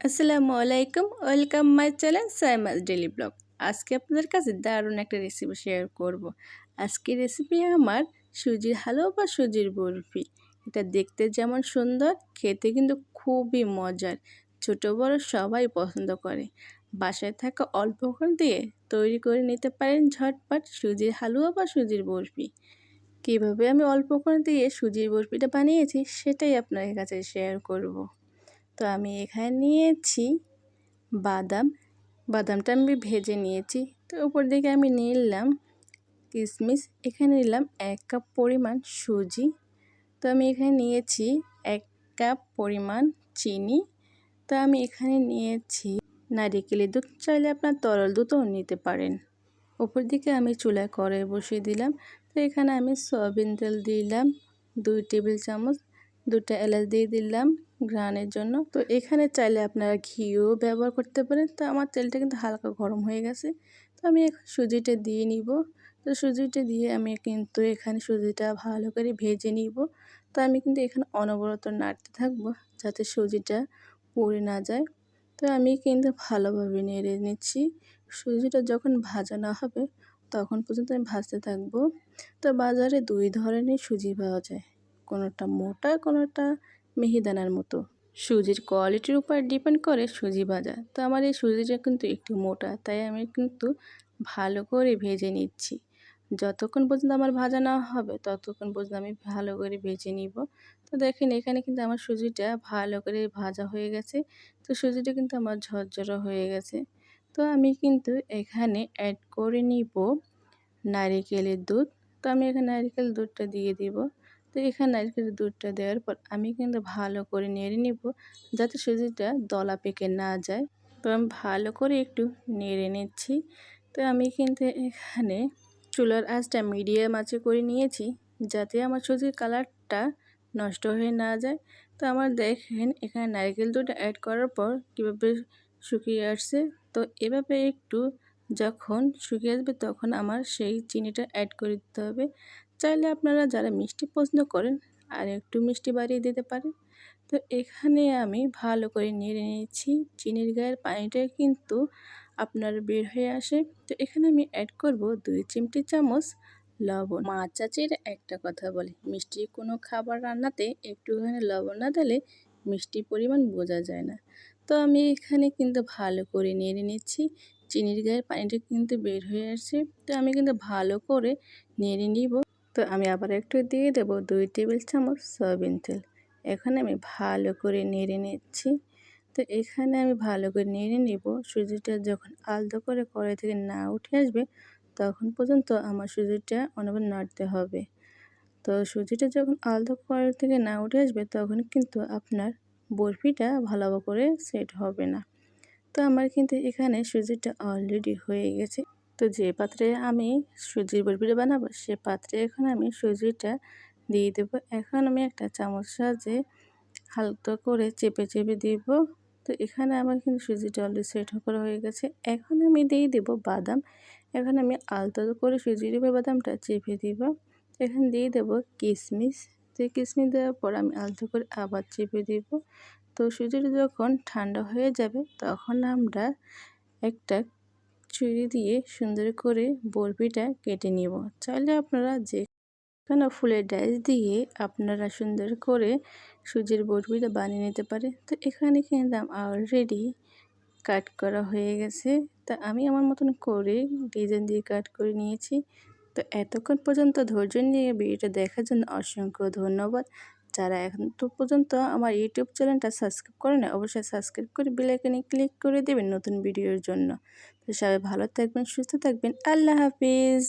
আসসালামু আলাইকুম, welcome my channel Saima's daily blog. আজকে আপনাদের কাছে দারুণ একটা রেসিপি শেয়ার করব। আজকে রেসিপি আমার সুজির হালুয়া বা সুজির বরফি। এটা দেখতে যেমন সুন্দর, খেতে কিন্তু খুবই মজার। ছোট, বড় সবাই পছন্দ করে। বাসায় থাকা অল্প দিয়ে তৈরি করে নিতে পারেন ঝটপট সুজির হালুয়া বা সুজির বরফি। কীভাবে আমি অল্প দিয়ে সুজির বরফিটা বানিয়েছি সেটাই আপনাদের কাছে শেয়ার করব। তো আমি এখানে নিয়েছি বাদাম। বাদামটা আমি ভেজে নিয়েছি। তো উপর দিকে আমি নিলাম কিশমিশ এখানে নিলাম এক কাপ পরিমাণ সুজি। তো আমি এখানে নিয়েছি এক কাপ পরিমাণ চিনি। তো আমি এখানে নিয়েছি নারিকেলের দুধ। চাইলে আপনার তরল দুধও নিতে পারেন। উপর দিকে আমি চুলায় কড়াই বসিয়ে দিলাম। তো এখানে আমি সয়াবিন তেল দিলাম। দুই টেবিল চামচ দুটা এলাচ দিয়ে দিলাম ঘ্রাণের জন্য। তো এখানে চাইলে আপনারা ঘিও ব্যবহার করতে পারেন। তো আমার তেলটা কিন্তু হালকা গরম হয়ে গেছে। তো আমি সুজিটা দিয়ে নিব। তো সুজিটা দিয়ে আমি কিন্তু এখানে সুজিটা ভালো করে ভেজে নিব। তো আমি কিন্তু এখানে অনবরত নাড়তে থাকব যাতে সুজিটা পড়ে না যায়। তো আমি কিন্তু ভালোভাবে নেড়ে নিচ্ছি। সুজিটা যখন ভাজানো হবে তখন পর্যন্ত আমি ভাজতে থাকব। তো বাজারে দুই ধরনের সুজি পাওয়া যায়। কোনোটা মোটা, কোনোটা মিহিদানার মতো। সুজির কোয়ালিটির উপর ডিপেন্ড করে সুজি ভাজা। তো আমার এই সুজিটা কিন্তু একটু মোটা, তাই আমি কিন্তু ভালো করে ভেজে নিচ্ছি। যতক্ষণ পর্যন্ত আমার ভাজা না হবে, ততক্ষণ পর্যন্ত আমি ভালো করে ভেজে নিব। তো দেখেন, এখানে কিন্তু আমার সুজিটা ভালো করে ভাজা হয়ে গেছে। তো সুজিটা কিন্তু আমার ঝরঝরা হয়ে গেছে। তো আমি কিন্তু এখানে অ্যাড করে নিব নারিকেলের দুধ। তো আমি এখানে নারিকেল দুধটা দিয়ে দিব। তো এখানে নারকেলের দুধটা দেওয়ার পর আমি কিন্তু ভালো করে নেড়ে নিব, যাতে সুজিটা দলা পেকে না যায়। তো আমি ভালো করে একটু নেড়ে নিচ্ছি। তো আমি কিন্তু এখানে চুলার আঁচটা মিডিয়াম আঁচে করে নিয়েছি, যাতে আমার সুজির কালারটা নষ্ট হয়ে না যায়। তো আমার দেখেন এখানে নারকেল দুধটা অ্যাড করার পর কীভাবে শুকিয়ে আসছে। তো এভাবে একটু যখন শুকিয়ে আসবে তখন আমার সেই চিনিটা অ্যাড করে দিতে হবে। চাইলে আপনারা যারা মিষ্টি পছন্দ করেন আর একটু মিষ্টি বাড়িয়ে দিতে পারেন। তো এখানে আমি ভালো করে নেড়ে নিয়েছি। চিনির গায়ের পানিটা কিন্তু আপনার বের হয়ে আসে। তো এখানে আমি অ্যাড করব দুই চিমটি চামচ লবণ। মা চাচির একটা কথা বলে, মিষ্টি কোনো খাবার রান্নাতে একটুখানি লবণ না দিলে মিষ্টির পরিমাণ বোঝা যায় না। তো আমি এখানে কিন্তু ভালো করে নেড়ে নিচ্ছি। চিনির গায়ের পানিটা কিন্তু বের হয়ে আসছে। তো আমি কিন্তু ভালো করে নেড়ে নিব। তো আমি আবার একটু দিয়ে দেব দুই টেবিল চামচ সয়াবিন তেল। এখানে আমি ভালো করে নেড়ে নিচ্ছি। তো এখানে আমি ভালো করে নেড়ে নেব। সুজিটা যখন আলতো করে কড়াই থেকে না উঠে আসবে, তখন পর্যন্ত আমার সুজিটা অনবর নাড়তে হবে। তো সুজিটা যখন আলতো কড়াই থেকে না উঠে আসবে, তখন কিন্তু আপনার বরফিটা ভালো করে সেট হবে না। তো আমার কিন্তু এখানে সুজিটা অলরেডি হয়ে গেছে। তো যে পাত্রে আমি সুজির বরফিটা বানাবো, সে পাত্রে এখন আমি সুজিটা দিয়ে দেবো। এখন আমি একটা চামচ সাহায্যে হালকা করে চেপে চেপে দিব। তো এখানে আমার কিন্তু সুজিটা অলরেডি সেট করা হয়ে গেছে। এখন আমি দিয়ে দেব বাদাম। এখন আমি আলতো করে সুজির উপর বাদামটা চেপে দিব। এখানে দিয়ে দেব কিশমিশ তো কিশমিশ দেওয়ার পর আমি আলতো করে আবার চেপে দিব। তো সুজিটা যখন ঠান্ডা হয়ে যাবে, তখন আমরা একটা ছুরি দিয়ে সুন্দর করে বরফিটা কেটে নিব। চাইলে আপনারা যে কোনো ফুলের ডাইস দিয়ে আপনারা সুন্দর করে সুজির বরফিটা বানিয়ে নিতে পারে। তো এখানে কিন্তু অলরেডি কাট করা হয়ে গেছে। তা আমি আমার মতন করে ডিজাইন দিয়ে কাট করে নিয়েছি। তো এতক্ষণ পর্যন্ত ধৈর্য নিয়ে ভিডিওটা দেখার জন্য অসংখ্য ধন্যবাদ। যারা এখন তো পর্যন্ত আমার ইউটিউব চ্যানেলটা সাবস্ক্রাইব করে না অবশ্যই সাবস্ক্রাইব করে বেলাইকনে ক্লিক করে দেবেন নতুন ভিডিওর জন্য। তো সবাই ভালো থাকবেন, সুস্থ থাকবেন, আল্লাহ হাফিজ।